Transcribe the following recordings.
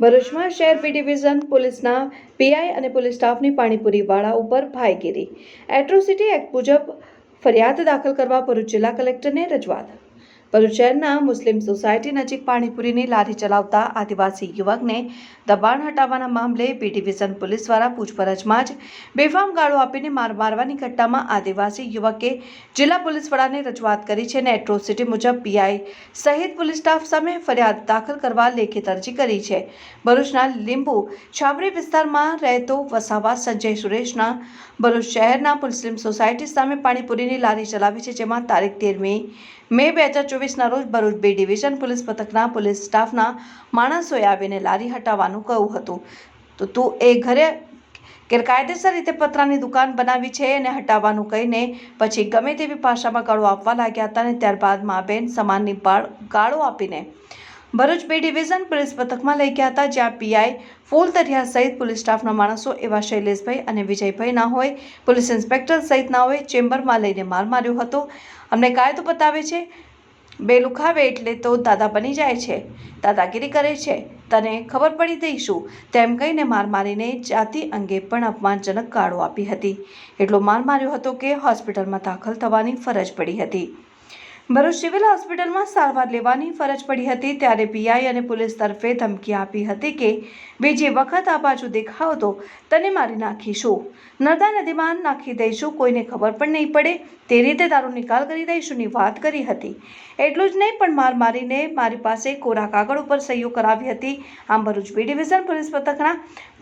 ભરૂચમાં શહેર P division પોલીસના પીઆઈ અને પોલીસ સ્ટાફની પાણીપુરીવાળા ઉપર ભાઈગીરી. એટ્રોસિટી એક્ટ મુજબ ફરિયાદ દાખલ કરવા ભરૂચ જિલ્લા કલેક્ટરને રજૂઆત. ભરૂચ શહેરના મુસ્લિમ સોસાયટી નજીક પાણીપુરીની લારી ચલાવતા આદિવાસી યુવકને દબાણ હટાવવાના મામલે બી ડિવિઝન પોલીસ દ્વારા પૂછપરછમાં જ બેફામ ગાળો આપીને માર મારવાની ઘટનામાં આદિવાસી યુવકે જિલ્લા પોલીસ વડાને રજૂઆત કરી છે અને એટ્રોસિટી મુજબ પીઆઈ સહિત પોલીસ સ્ટાફ સામે ફરિયાદ દાખલ કરવા લેખિત અરજી કરી છે. ભરૂચના લીંબુ છાવરી વિસ્તારમાં રહેતો વસાવા સંજય સુરેશના ભરૂચ શહેરના મુસ્લિમ સોસાયટી સામે પાણીપુરીની લારી ચલાવી છે, જેમાં તારીખ તેરમી મે બે હજાર ચોવીસના રોજ ભરૂચ બી ડિવિઝન પોલીસ મથકના પોલીસ સ્ટાફના માણસોએ આવીને લારી હટાવવાનું કહ્યું હતું. તો તું એ ઘરે ગેરકાયદેસર રીતે પતરાની દુકાન બનાવી છે એને હટાવવાનું કહીને પછી ગમે તેવી ભાષામાં ગાળો આપવા લાગ્યા હતા અને ત્યારબાદ મા બેન સમાનની ગાળો આપીને ભરૂચ બે ડિવિઝન પોલીસ પથકમાં લઈ ગયા હતા, જ્યાં પીઆઈ ફૂલ દરિયા સહિત પોલીસ સ્ટાફના માણસો એવા શૈલેષભાઈ અને વિજયભાઈ ના હોય. પોલીસ ઇન્સ્પેક્ટર સહિત ના હોય, ચેમ્બરમાં લઈને માર માર્યો હતો. અમને કાયદો બતાવે છે, બે લુખાવે એટલે તો દાદા બની જાય છે, દાદાગીરી કરે છે, તને ખબર પડી દઈશું તેમ કહીને માર મારીને જાતિ અંગે પણ અપમાનજનક ગાળો આપી હતી. એટલો માર માર્યો હતો કે હોસ્પિટલમાં દાખલ થવાની ફરજ પડી હતી. ભરૂચ સિવિલ હોસ્પિટલમાં સારવાર લેવાની ફરજ પડી હતી ત્યારે પીઆઈ અને પોલીસ તરફે ધમકી આપી હતી કે બીજી વખત આ બાજુ દેખાવ તો તને મારી નાખીશું. નર્મદા નદીમાં નાખી દઈશું, કોઈને ખબર પણ નહીં પડે. તે રીતે તારો નિકાલ કરી દઈશુંની વાત કરી હતી. એટલું જ નહીં, પણ માર મારીને મારી પાસે કોરા કાગળ ઉપર સહીઓ કરાવી હતી. આમ ભરૂચ બી ડિવિઝન પોલીસ પથકના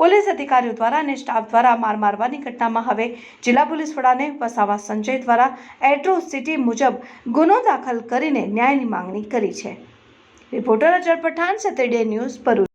પોલીસ અધિકારીઓ દ્વારા અને સ્ટાફ દ્વારા માર મારવાની ઘટનામાં હવે જિલ્લા પોલીસ વડાને વસાવા સંજય દ્વારા એટ્રોસિટી મુજબ ગુનો દાખલ કરીને ન્યાયની માંગણી કરી છે. Reporter Azhar Pathan Saturday news Bharuch.